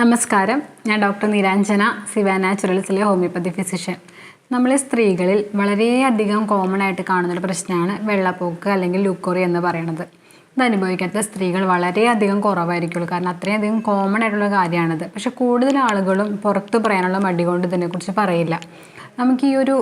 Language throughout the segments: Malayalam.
നമസ്കാരം. ഞാൻ ഡോക്ടർ നിരാഞ്ജന സിവ നാച്ചുറൽസിലെ ഹോമിയോപ്പതി ഫിസിഷ്യൻ. നമ്മളെ സ്ത്രീകളിൽ വളരെയധികം കോമൺ ആയിട്ട് കാണുന്നൊരു പ്രശ്നമാണ് വെള്ളപ്പോക്ക് അല്ലെങ്കിൽ ലൂക്കോറി എന്ന് പറയുന്നത്. ഇത് അനുഭവിക്കാത്ത സ്ത്രീകൾ വളരെയധികം കുറവായിരിക്കുള്ളൂ. കാരണം അത്രയധികം കോമൺ ആയിട്ടുള്ള കാര്യമാണിത്. പക്ഷെ കൂടുതൽ ആളുകളും പുറത്ത് പറയാനുള്ള മടി കൊണ്ട് ഇതിനെക്കുറിച്ച് പറയില്ല. നമുക്ക് ഈ ഒരു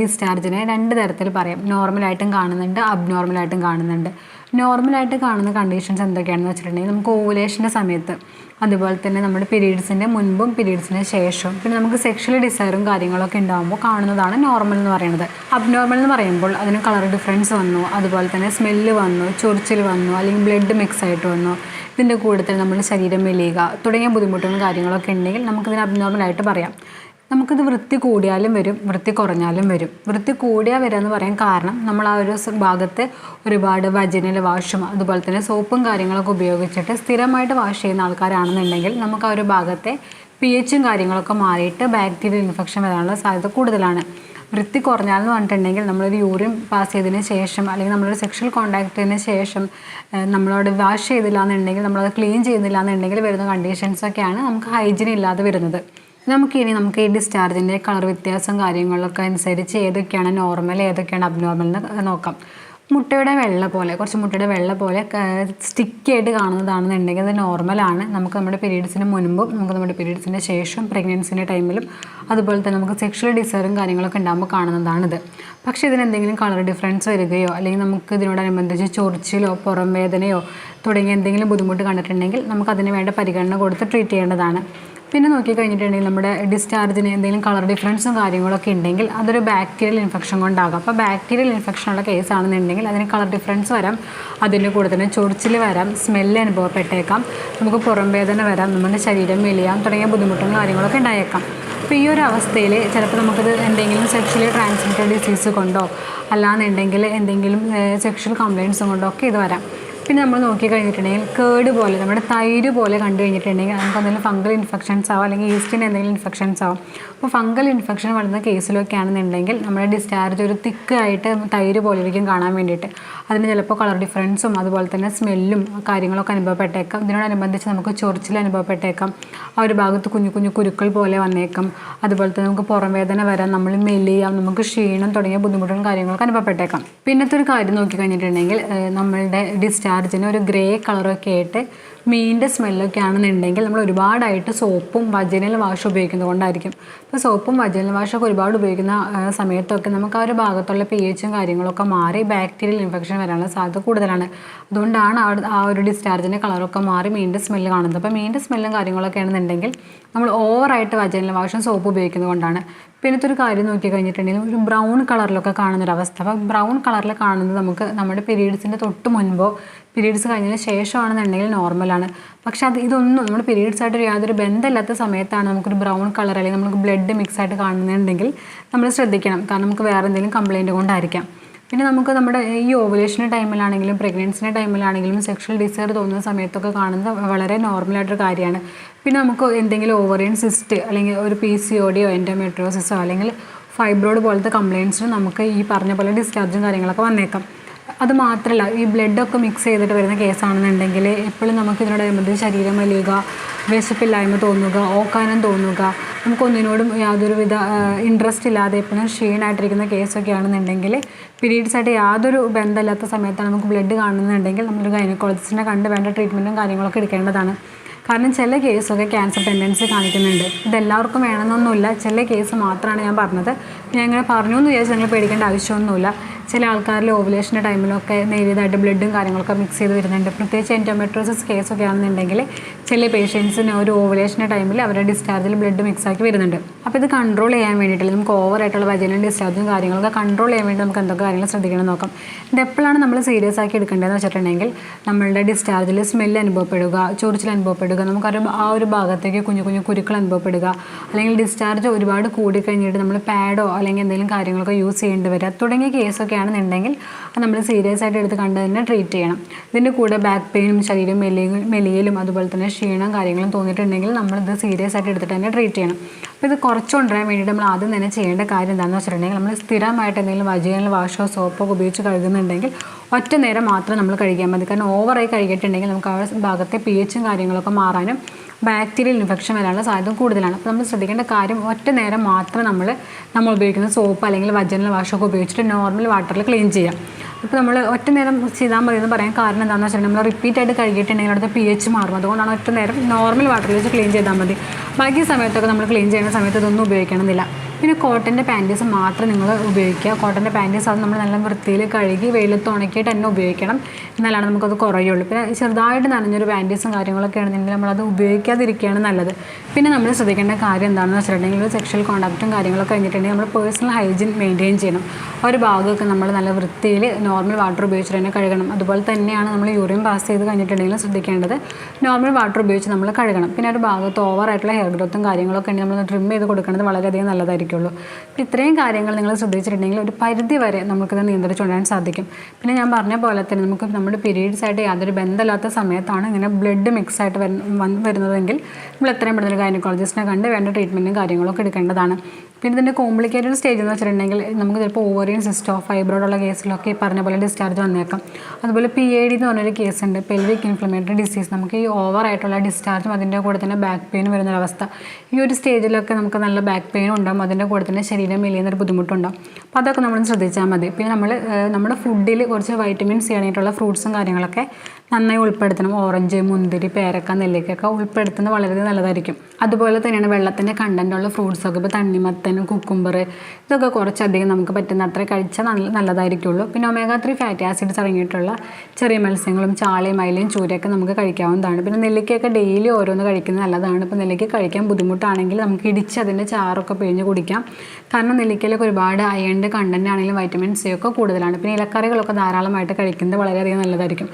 ഡിസ്ചാർജിനെ രണ്ട് തരത്തിൽ പറയാം. നോർമലായിട്ടും കാണുന്നുണ്ട് അബ്നോർമലായിട്ടും കാണുന്നുണ്ട്. നോർമലായിട്ട് കാണുന്ന കണ്ടീഷൻസ് എന്തൊക്കെയാണെന്ന് വെച്ചിട്ടുണ്ടെങ്കിൽ നമുക്ക് ഓവുലേഷന്റെ സമയത്ത് അതുപോലെ തന്നെ നമ്മുടെ പീരീഡ്സിന്റെ മുൻപും പീരീഡ്സിന് ശേഷവും പിന്നെ നമുക്ക് സെക്ഷൽ ഡിസയറും കാര്യങ്ങളൊക്കെ ഉണ്ടാകുമ്പോൾ കാണുന്നതാണ് നോർമൽ എന്ന് പറയുന്നത്. അബ്നോർമൽ എന്ന് പറയുമ്പോൾ അതിന് കളർ ഡിഫറൻസ് വന്നു അതുപോലെ തന്നെ സ്മെല്ല് വന്നു ചൊറിച്ചിൽ വന്നു അല്ലെങ്കിൽ ബ്ലഡ് മിക്സ് ആയിട്ട് വന്നു. ഇതിന്റെ കൂടുതൽ നമ്മുടെ ശരീരം മെലിയുക തുടങ്ങിയ ബുദ്ധിമുട്ടുകളും കാര്യങ്ങളൊക്കെ ഉണ്ടെങ്കിൽ നമുക്കിതിന് അബ്നോർമലായിട്ട് പറയാം. നമുക്കിത് വൃത്തി കൂടിയാലും വരും വൃത്തി കുറഞ്ഞാലും വരും. വൃത്തി കൂടിയാൽ വരിക എന്ന് പറയാൻ കാരണം നമ്മൾ ആ ഒരു ഭാഗത്ത് ഒരുപാട് വജനൽ വാഷും അതുപോലെ തന്നെ സോപ്പും കാര്യങ്ങളൊക്കെ ഉപയോഗിച്ചിട്ട് സ്ഥിരമായിട്ട് വാഷ് ചെയ്യുന്ന ആൾക്കാരാണെന്നുണ്ടെങ്കിൽ നമുക്ക് ആ ഒരു ഭാഗത്തെ പി എച്ചും കാര്യങ്ങളൊക്കെ മാറിയിട്ട് ബാക്ടീരിയൽ ഇൻഫെക്ഷൻ വരാനുള്ള സാധ്യത കൂടുതലാണ്. വൃത്തി കുറഞ്ഞാലെന്ന് പറഞ്ഞിട്ടുണ്ടെങ്കിൽ നമ്മളൊരു യൂറിൻ പാസ് ചെയ്തതിന് ശേഷം അല്ലെങ്കിൽ നമ്മളൊരു സെക്ഷൽ കോണ്ടാക്റ്റിന് ശേഷം നമ്മളവിടെ വാഷ് ചെയ്തില്ല എന്നുണ്ടെങ്കിൽ നമ്മളത് ക്ലീൻ ചെയ്യുന്നില്ല എന്നുണ്ടെങ്കിൽ വരുന്ന കണ്ടീഷൻസൊക്കെയാണ് നമുക്ക് ഹൈജീൻ ഇല്ലാതെ വരുന്നത്. നമുക്കിനി നമുക്ക് ഈ ഡിസ്ചാർജിന്റെ കളർ വ്യത്യാസം കാര്യങ്ങളൊക്കെ അനുസരിച്ച് ഏതൊക്കെയാണ് നോർമൽ ഏതൊക്കെയാണ് അബ്നോർമൽ എന്ന് നോക്കാം. മുട്ടയുടെ വെള്ള പോലെ കുറച്ച് മുട്ടയുടെ വെള്ള പോലെ സ്റ്റിക്കായിട്ട് കാണുന്നതാണെന്നുണ്ടെങ്കിൽ അത് നോർമലാണ് നമുക്ക് നമ്മുടെ പീരീഡ്സിന് മുൻപും നമുക്ക് നമ്മുടെ പീരീഡ്സിന് ശേഷം പ്രഗ്നൻസിന്റെ ടൈമിലും അതുപോലെ തന്നെ നമുക്ക് സെക്ഷൽ ഡിസയറും കാര്യങ്ങളൊക്കെ ഉണ്ടാകുമ്പോൾ കാണുന്നതാണിത്. പക്ഷേ ഇതിനെന്തെങ്കിലും കളർ ഡിഫറൻസ് വരികയോ അല്ലെങ്കിൽ നമുക്ക് ഇതിനോടനുബന്ധിച്ച് ചൊറിച്ചിലോ പുറം വേദനയോ തുടങ്ങിയ എന്തെങ്കിലും ബുദ്ധിമുട്ട് കണ്ടിട്ടുണ്ടെങ്കിൽ നമുക്ക് അതിന് വേണ്ട പരിഗണന കൊടുത്ത് ട്രീറ്റ് ചെയ്യേണ്ടതാണ്. പിന്നെ നോക്കിക്കഴിഞ്ഞിട്ടുണ്ടെങ്കിൽ നമ്മുടെ ഡിസ്ചാർജിന് എന്തെങ്കിലും കളർ ഡിഫറൻസും കാര്യങ്ങളൊക്കെ ഉണ്ടെങ്കിൽ അതൊരു ബാക്ടീരിയൽ ഇൻഫെക്ഷൻ കൊണ്ടാകാം. അപ്പോൾ ബാക്ടീരിയൽ ഇൻഫെക്ഷൻ ഉള്ള കേസ് ആണെന്നുണ്ടെങ്കിൽ അതിന് കളർ ഡിഫറൻസ് വരാം. അതിന്റെ കൂടെ തന്നെ ചൊറിച്ചിൽ വരാം സ്മെല്ല് അനുഭവപ്പെട്ടേക്കാം നമുക്ക് പുറം വേദന വരാം നമ്മുടെ ശരീരം മെലിയാം തുടങ്ങിയ ബുദ്ധിമുട്ടും കാര്യങ്ങളൊക്കെ ഉണ്ടായേക്കാം. അപ്പോൾ ഈ ഒരു അവസ്ഥയിൽ ചിലപ്പോൾ നമുക്കത് എന്തെങ്കിലും സെക്ഷലി ട്രാൻസ്മിറ്റഡ് ഡിസീസ് കൊണ്ടോ അല്ലാന്നുണ്ടെങ്കിൽ എന്തെങ്കിലും സെക്ഷൽ കംപ്ലയിൻസും കൊണ്ടോ ഒക്കെ ഇത് വരാം. പിന്നെ നമ്മൾ നോക്കിക്കഴിഞ്ഞിട്ടുണ്ടെങ്കിൽ കേട് പോലെ നമ്മുടെ തൈര് പോലെ കണ്ടു കഴിഞ്ഞിട്ടുണ്ടെങ്കിൽ നമുക്ക് എന്തെങ്കിലും ഫംഗൽ ഇൻഫെക്ഷൻസ് ആവും അല്ലെങ്കിൽ ഈസ്റ്റിന് എന്തെങ്കിലും ഇൻഫെക്ഷൻസ് ആവും. അപ്പോൾ ഫംഗൽ ഇൻഫെക്ഷൻ വരുന്ന കേസിലൊക്കെ ആണെന്നുണ്ടെങ്കിൽ നമ്മുടെ ഡിസ്ചാർജ് ഒരു തിക്ക് ആയിട്ട് തൈര് പോലെ ഇരിക്കും കാണാൻ വേണ്ടിയിട്ട്. അതിന് ചിലപ്പോൾ കളർ ഡിഫറൻസും അതുപോലെ തന്നെ സ്മെല്ലും കാര്യങ്ങളൊക്കെ അനുഭവപ്പെട്ടേക്കാം. ഇതിനോടനുബന്ധിച്ച് നമുക്ക് ചൊറിച്ചിൽ അനുഭവപ്പെട്ടേക്കാം. ആ ഒരു ഭാഗത്ത് കുഞ്ഞു കുഞ്ഞു കുരുക്കൾ പോലെ വന്നേക്കാം. അതുപോലെ തന്നെ നമുക്ക് പുറം വേദന വരാം നമ്മൾ മെലിയാം നമുക്ക് ക്ഷീണം തുടങ്ങിയ ബുദ്ധിമുട്ടുകളും കാര്യങ്ങളൊക്കെ അനുഭവപ്പെട്ടേക്കാം. പിന്നത്തെ ഒരു കാര്യം നോക്കി കഴിഞ്ഞിട്ടുണ്ടെങ്കിൽ നമ്മളുടെ നമ്മളുടെ ഡിസ്ചാർജിന് ഒരു ഗ്രേ കളറൊക്കെ ആയിട്ട് മീനിന്റെ സ്മെല്ലൊക്കെ ആണെന്നുണ്ടെങ്കിൽ നമ്മൾ ഒരുപാടായിട്ട് സോപ്പും വജനൽ വാഷും ഉപയോഗിക്കുന്നത് കൊണ്ടായിരിക്കും. അപ്പോൾ സോപ്പും വജനൽ വാഷൊക്കെ ഒരുപാട് ഉപയോഗിക്കുന്ന സമയത്തൊക്കെ നമുക്ക് ആ ഒരു ഭാഗത്തുള്ള പി എച്ചും കാര്യങ്ങളൊക്കെ മാറി ബാക്ടീരിയൽ ഇൻഫെക്ഷൻ വരാനുള്ള സാധ്യത കൂടുതലാണ്. അതുകൊണ്ടാണ് ആ ഒരു- ആ ഒരു ഡിസ്ചാർജിന്റെ കളറൊക്കെ മാറി മീനിന്റെ സ്മെല്ല് കാണുന്നത്. അപ്പോൾ മീനിന്റെ സ്മെല്ലും കാര്യങ്ങളൊക്കെ ആണെന്നുണ്ടെങ്കിൽ നമ്മൾ ഓവറായിട്ട് വജനൽ വാഷും സോപ്പ് ഉപയോഗിക്കുന്നത് കൊണ്ടാണ്. പിന്നത്തെ ഒരു കാര്യം നോക്കി കഴിഞ്ഞിട്ടുണ്ടെങ്കിൽ ഒരു ബ്രൗൺ കളറിലൊക്കെ കാണുന്നൊരവസ്ഥ. അപ്പോൾ ബ്രൗൺ കളറിൽ കാണുന്നത് നമുക്ക് നമ്മുടെ പീരീഡ്സിന്റെ തൊട്ട് മുൻപോ പീരീഡ്സ് കഴിഞ്ഞതിന് ശേഷമാണെന്നുണ്ടെങ്കിൽ നോർമലാണ് പക്ഷെ അത് ഇതൊന്നും നമ്മുടെ പീരീഡ്സ് ആയിട്ട് യാതൊരു ബന്ധമില്ലാത്ത സമയത്താണ് നമുക്കൊരു ബ്രൗൺ കളർ അല്ലെങ്കിൽ നമുക്ക് ബ്ലഡ് മിക്സ് ആയിട്ട് കാണുന്നുണ്ടെങ്കിൽ നമ്മൾ ശ്രദ്ധിക്കണം. കാരണം നമുക്ക് വേറെ എന്തെങ്കിലും കംപ്ലയിന്റ് കൊണ്ടായിരിക്കാം. പിന്നെ നമുക്ക് നമ്മുടെ ഈ ഓവുലേഷന്റെ ടൈമിലാണെങ്കിലും പ്രഗ്നൻസിന്റെ ടൈമിലാണെങ്കിലും സെക്ഷൽ ഡിസയർ തോന്നുന്ന സമയത്തൊക്കെ കാണുന്നത് വളരെ നോർമലായിട്ടൊരു കാര്യമാണ്. പിന്നെ നമുക്ക് എന്തെങ്കിലും ഓവറിയൻ സിസ്റ്റ് അല്ലെങ്കിൽ ഒരു പി സി ഒ ഡിയോ എൻഡോമെട്രോസിസോ അല്ലെങ്കിൽ ഫൈബ്രോയിഡ് പോലത്തെ കംപ്ലയിൻസിന് നമുക്ക് ഈ പറഞ്ഞ പോലെ ഡിസ്ചാർജും കാര്യങ്ങളൊക്കെ വന്നേക്കാം. അത് മാത്രമല്ല ഈ ബ്ലഡൊക്കെ മിക്സ് ചെയ്തിട്ട് വരുന്ന കേസാണെന്നുണ്ടെങ്കിൽ എപ്പോഴും നമുക്ക് ഇതിനോട് ഇതിനോടനുബന്ധിച്ച് ശരീരം വലിയുക വിശപ്പില്ലായ്മ തോന്നുക ഓക്കാനം തോന്നുക നമുക്കൊന്നിനോടും യാതൊരുവിധ ഇൻട്രസ്റ്റ് ഇല്ലാതെ എപ്പോഴും ക്ഷീണമായിട്ടിരിക്കുന്ന കേസൊക്കെ ആണെന്നുണ്ടെങ്കിൽ പീരീഡ്സ് ആയിട്ട് യാതൊരു ബന്ധമില്ലാത്ത സമയത്താണ് നമുക്ക് ബ്ലഡ് കാണുന്നുണ്ടെങ്കിൽ നമ്മളൊരു ഗൈനക്കോളജിസ്റ്റിനെ കണ്ട് വേണ്ട ട്രീറ്റ്മെന്റും കാര്യങ്ങളൊക്കെ എടുക്കേണ്ടതാണ്. കാരണം ചില കേസൊക്കെ ക്യാൻസർ ടെൻഡൻസി കാണിക്കുന്നുണ്ട്. ഇതെല്ലാവർക്കും വേണമെന്നൊന്നുമില്ല. ചില കേസ് മാത്രമാണ് ഞാൻ പറഞ്ഞത്. ഞാൻ ഇങ്ങനെ പറഞ്ഞു എന്ന് വിചാരിച്ച് നിങ്ങൾ പേടിക്കേണ്ട ആവശ്യമൊന്നുമില്ല. ചില ആൾക്കാരിൽ ഓവുലേഷന്റെ ടൈമിലൊക്കെ നേരിയതായിട്ട് ബ്ലഡും കാര്യങ്ങളൊക്കെ മിക്സ് ചെയ്ത് വരുന്നുണ്ട്. പ്രത്യേകിച്ച് എന്റോമെട്രോസിസ് കേസൊക്കെ ആണെന്നുണ്ടെങ്കിൽ ചില പേഷ്യൻസിന് ഒരു ഓവുലേഷന്റെ ടൈമിൽ അവരുടെ ഡിസ്ചാർജിൽ ബ്ലഡ് മിക്സ് ആക്കി വരുന്നുണ്ട്. അപ്പോൾ ഇത് കൺട്രോൾ ചെയ്യാൻ വേണ്ടിയിട്ട് നമുക്ക് ഓവർ ഓവറായിട്ടുള്ള വജനൽ ഡിസ്ചാർജും കാര്യങ്ങളൊക്കെ കൺട്രോൾ ചെയ്യാൻ വേണ്ടി നമുക്ക് എന്തൊക്കെ കാര്യങ്ങൾ ശ്രദ്ധിക്കണം നോക്കാം. ഇത് എപ്പോഴാണ് നമ്മൾ സീരിയസ് ആക്കി എടുക്കേണ്ടതെന്ന് വെച്ചിട്ടുണ്ടെങ്കിൽ നമ്മളുടെ ഡിസ്ചാർജിൽ സ്മെൽ അനുഭവപ്പെടുക ചൊറിച്ചിൽ അനുഭവപ്പെടുക നമുക്കൊരു ആ ഒരു ഭാഗത്തേക്ക് കുഞ്ഞു കുഞ്ഞു കുരുക്കൾ അനുഭവപ്പെടുക അല്ലെങ്കിൽ ഡിസ്ചാർജ് ഒരുപാട് കൂടി കഴിഞ്ഞിട്ട് നമ്മൾ പാഡോ അല്ലെങ്കിൽ എന്തെങ്കിലും കാര്യങ്ങളൊക്കെ യൂസ് ചെയ്യേണ്ടി വരിക തുടങ്ങിയ കേസൊക്കെ ആണെന്നുണ്ടെങ്കിൽ അത് നമ്മൾ സീരിയസ് ആയിട്ട് എടുത്ത് കണ്ട് തന്നെ ട്രീറ്റ് ചെയ്യണം. ഇതിന്റെ കൂടെ ബാക്ക് പെയിനും ശരീരം മെലിയും മെലിയലും അതുപോലെ തന്നെ ക്ഷീണം കാര്യങ്ങളും തോന്നിയിട്ടുണ്ടെങ്കിൽ നമ്മളിത് സീരിയസ് ആയിട്ട് എടുത്തിട്ട് തന്നെ ട്രീറ്റ് ചെയ്യണം. അപ്പോൾ ഇത് കുറച്ച് കൊണ്ടുവരാൻ വേണ്ടിയിട്ട് നമ്മൾ ആദ്യം തന്നെ ചെയ്യേണ്ട കാര്യം എന്താണെന്ന് വെച്ചിട്ടുണ്ടെങ്കിൽ നമ്മൾ സ്ഥിരമായിട്ട് എന്തെങ്കിലും വജീനൽ വാഷോ സോപ്പോ ഉപയോഗിച്ച് കഴുകുന്നുണ്ടെങ്കിൽ ഒറ്റ നേരം മാത്രം നമ്മൾ കഴിക്കാൻ മതി. കാരണം ഓവറായി കഴുകിയിട്ടുണ്ടെങ്കിൽ നമുക്ക് ആ ഭാഗത്തെ പി എച്ചും കാര്യങ്ങളൊക്കെ മാറാനും ബാക്ടീരിയൽ ഇൻഫെക്ഷൻ വരാനുള്ള സാധ്യത കൂടുതലാണ്. അപ്പോൾ നമ്മൾ ശ്രദ്ധിക്കേണ്ട കാര്യം ഒറ്റ നേരം മാത്രം നമ്മൾ നമ്മൾ ഉപയോഗിക്കുന്ന സോപ്പ് അല്ലെങ്കിൽ വജനൽ വാഷൊക്കെ ഉപയോഗിച്ചിട്ട് നോർമൽ വാട്ടറിൽ ക്ലീൻ ചെയ്യാം. ഇപ്പോൾ നമ്മൾ ഒറ്റ നേരം ചെയ്താൽ മതി എന്ന് പറയാൻ കാരണം എന്താണെന്ന് വെച്ചിട്ടുണ്ടെങ്കിൽ നമ്മൾ റിപ്പീറ്റ് ആയിട്ട് കഴുകിയിട്ടുണ്ടെങ്കിൽ അവിടുത്തെ പി എച്ച് മാറും. അതുകൊണ്ടാണ് ഒറ്റ നേരം നോർമൽ വാട്ടറിൽ വെച്ച് ക്ലീൻ ചെയ്താൽ മതി. ബാക്കി സമയത്തൊക്കെ നമ്മൾ ക്ലീൻ ചെയ്യുന്ന സമയത്ത് ഇതൊന്നും ഉപയോഗിക്കണമെന്നില്ല. പിന്നെ കോട്ടന്റെ പാന്റീസ് മാത്രം നിങ്ങൾ ഉപയോഗിക്കുക. കോട്ടന്റെ പാന്റീസ് അത് നമ്മൾ നല്ല വൃത്തിയിൽ കഴുകി വെയിലത്ത് ഉണക്കിയിട്ട് തന്നെ ഉപയോഗിക്കണം. എന്നാലാണ് നമുക്കത് കുറയുള്ളൂ. പിന്നെ ചെറുതായിട്ട് നനഞ്ഞൊരു പാന്റീസും കാര്യങ്ങളൊക്കെ ആണെന്നുണ്ടെങ്കിൽ നമ്മളത് ഉപയോഗിക്കാതിരിക്കുകയാണ് നല്ലത്. പിന്നെ നമ്മൾ ശ്രദ്ധിക്കേണ്ട കാര്യം എന്താണെന്ന് വെച്ചിട്ടുണ്ടെങ്കിൽ സെക്ഷൽ കോണ്ടാക്റ്റും കാര്യങ്ങളൊക്കെ കഴിഞ്ഞിട്ടുണ്ടെങ്കിൽ നമ്മൾ പേഴ്സണൽ ഹൈജീൻ മെയിന്റെയിൻ ചെയ്യണം. ഒരു ഭാഗമൊക്കെ നമ്മൾ നല്ല വൃത്തിയിൽ നോർമൽ വാട്ടർ ഉപയോഗിച്ചിട്ട് തന്നെ കഴുകണം. അതുപോലെ തന്നെയാണ് നമ്മൾ യൂറിൻ പാസ് ചെയ്ത് കഴിഞ്ഞിട്ടുണ്ടെങ്കിൽ ശ്രദ്ധിക്കേണ്ടത് നോർമൽ വാട്ടർ ഉപയോഗിച്ച് നമ്മൾ കഴുകണം. പിന്നെ ഒരു ഭാഗത്ത് ഓവറായിട്ടുള്ള ഹെയർ ഗ്രോത്തും കാര്യങ്ങളൊക്കെ ഉണ്ടെങ്കിൽ നമ്മൾ ട്രിം ചെയ്ത് കൊടുക്കുന്നത് വളരെയധികം നല്ലതായിരിക്കുള്ളൂ അപ്പോൾ ഇത്രയും കാര്യങ്ങൾ നിങ്ങൾ ശ്രദ്ധിച്ചിട്ടുണ്ടെങ്കിൽ ഒരു പരിധി വരെ നമുക്കിത് നിയന്ത്രിച്ചുകൊണ്ടാൻ സാധിക്കും. പിന്നെ ഞാൻ പറഞ്ഞ പോലെ തന്നെ നമുക്ക് നമ്മുടെ പീരീഡ്സ് ആയിട്ട് യാതൊരു ബന്ധമില്ലാത്ത സമയത്താണ് ഇങ്ങനെ ബ്ലഡ് മിക്സ് ആയിട്ട് വരുന്നതെങ്കിൽ നമ്മൾ എത്രയും പെട്ടെന്ന് ഗൈനക്കോളജിസ്റ്റിനെ കണ്ട് വേണ്ട ട്രീറ്റ്മെന്റും കാര്യങ്ങളൊക്കെ എടുക്കേണ്ടതാണ്. പിന്നെ ഇതിന്റെ കോംപ്ലിക്കേറ്റഡ് സ്റ്റേജ് എന്ന് വെച്ചിട്ടുണ്ടെങ്കിൽ നമുക്ക് ചിലപ്പോൾ ഓവറിയൻ സിസ്റ്റോ ഫൈബ്രോയിഡ് ഉള്ള കേസിലൊക്കെ ഈ പറഞ്ഞ പോലെ ഡിസ്ചാർജ് വന്നേക്കാം. അതുപോലെ പി എ ഡി എന്ന് പറഞ്ഞൊരു കേസ് ഉണ്ട്. പെൽവിക് ഇൻഫ്ലമേറ്ററി ഡിസീസ് നമുക്ക് ഈ ഓവർ ആയിട്ടുള്ള ഡിസ്ചാർജും അതിന്റെ കൂടെ തന്നെ ബാക്ക് പെയിൻ വരുന്നൊരവസ്ഥ. ഈ ഒരു സ്റ്റേജിലൊക്കെ നമുക്ക് നല്ല ബാക്ക് പെയിൻ ഉണ്ടാകും. അതിന്റെ കൂടെ തന്നെ ശരീരം മെലിയുന്നൊരു ബുദ്ധിമുട്ടുണ്ടാകും അപ്പോൾ അതൊക്കെ നമ്മൾ ശ്രദ്ധിച്ചാൽ മതി. പിന്നെ നമ്മൾ നമ്മുടെ ഫുഡിൽ കുറച്ച് വൈറ്റമിൻ സി അടങ്ങിയിട്ടുള്ള ഫ്രൂട്ട്സും കാര്യങ്ങളൊക്കെ നന്നായി ഉൾപ്പെടുത്തണം. ഓറഞ്ച് മുന്തിരി പേരക്ക നെല്ലിക്കൊക്കെ ഉൾപ്പെടുത്തുന്നത് വളരെ നല്ലതായിരിക്കും. അതുപോലെ തന്നെയാണ് വെള്ളത്തിന്റെ കണ്ടന്റുള്ള ഫ്രൂട്ട്സൊക്കെ ഇപ്പോൾ തണ്ണിമത്തൻ കുക്കുംബർ ഇതൊക്കെ കുറച്ചധികം നമുക്ക് പറ്റുന്ന അത്ര കഴിച്ചാൽ നല്ല നല്ലതായിരിക്കുള്ളൂ. പിന്നെ ഒമേഗ ത്രീ ഫാറ്റി ആസിഡ്സ് അടങ്ങിയിട്ടുള്ള ചെറിയ മത്സ്യങ്ങളും ചാളയും അയിലയും ചൂരയൊക്കെ നമുക്ക് കഴിക്കാവുന്നതാണ്. പിന്നെ നെല്ലിക്കയൊക്കെ ഡെയിലി ഓരോന്ന് കഴിക്കുന്നത് നല്ലതാണ്. ഇപ്പോൾ നെല്ലിക്ക കഴിക്കാൻ ബുദ്ധിമുട്ടാണെങ്കിൽ നമുക്ക് ഇടിച്ച് അതിന്റെ ചാറൊക്കെ പിഴിഞ്ഞ് കുടിക്കാം. കാരണം നെല്ലിക്കയിലൊക്കെ ഒരുപാട് അയണിന്റെ കണ്ടന്റ് ആണെങ്കിലും വൈറ്റമിൻ സി ഒക്കെ കൂടുതലാണ്. പിന്നെ ഇലക്കറികളൊക്കെ ധാരാളമായിട്ട് കഴിക്കുന്നത് വളരെയധികം നല്ലതായിരിക്കും.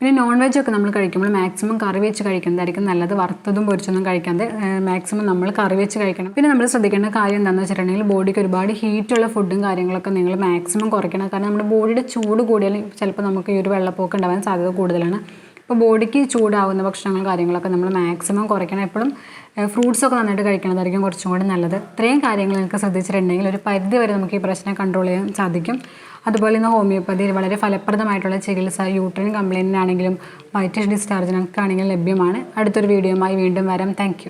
പിന്നെ നോൺ വെജ് ഒക്കെ നമ്മൾ കഴിക്കുമ്പോൾ മാക്സിമം കറി വെച്ച് കഴിക്കുന്നതായിരിക്കും നല്ലത്. വറുത്തതും പൊരിച്ചൊന്നും കഴിക്കാതെ മാക്സിമം നമ്മൾ കറി വെച്ച് കഴിക്കണം. പിന്നെ നമ്മൾ ശ്രദ്ധിക്കേണ്ട കാര്യം എന്താണെന്ന് വെച്ചിട്ടുണ്ടെങ്കിൽ ബോഡിക്ക് ഒരുപാട് ഹീറ്റുള്ള ഫുഡും കാര്യങ്ങളൊക്കെ നിങ്ങൾ മാക്സിമം കുറയ്ക്കണം. കാരണം നമ്മുടെ ബോഡിയുടെ ചൂട് കൂടിയാൽ ചിലപ്പോൾ നമുക്ക് ഈ ഒരു വെള്ളപ്പൊക്കം ഉണ്ടാവാൻ സാധ്യത കൂടുതലാണ്. അപ്പോൾ ബോഡിക്ക് ചൂടാവുന്ന ഭക്ഷണങ്ങൾ കാര്യങ്ങളൊക്കെ നമ്മൾ മാക്സിമം കുറയ്ക്കണം. എപ്പോഴും ഫ്രൂട്ട്സൊക്കെ നന്നായിട്ട് കഴിക്കണതായിരിക്കും കുറച്ചും കൂടി നല്ലത്. ഇത്രയും കാര്യങ്ങൾ നിങ്ങൾക്ക് ശ്രദ്ധിച്ചിട്ടുണ്ടെങ്കിൽ ഒരു പരിധി വരെ നമുക്ക് ഈ പ്രശ്നം കൺട്രോൾ ചെയ്യാൻ സാധിക്കും. അതുപോലെ ഇന്ന് ഹോമിയോപ്പതിയിൽ വളരെ ഫലപ്രദമായിട്ടുള്ള ചികിത്സ യൂട്രിൻ കംപ്ലൈന്റിനാണെങ്കിലും വൈറ്റിഷ് ഡിസ്ചാർജിനൊക്കെ ആണെങ്കിലും ലഭ്യമാണ്. അടുത്തൊരു വീഡിയോയുമായി വീണ്ടും വരാം. താങ്ക്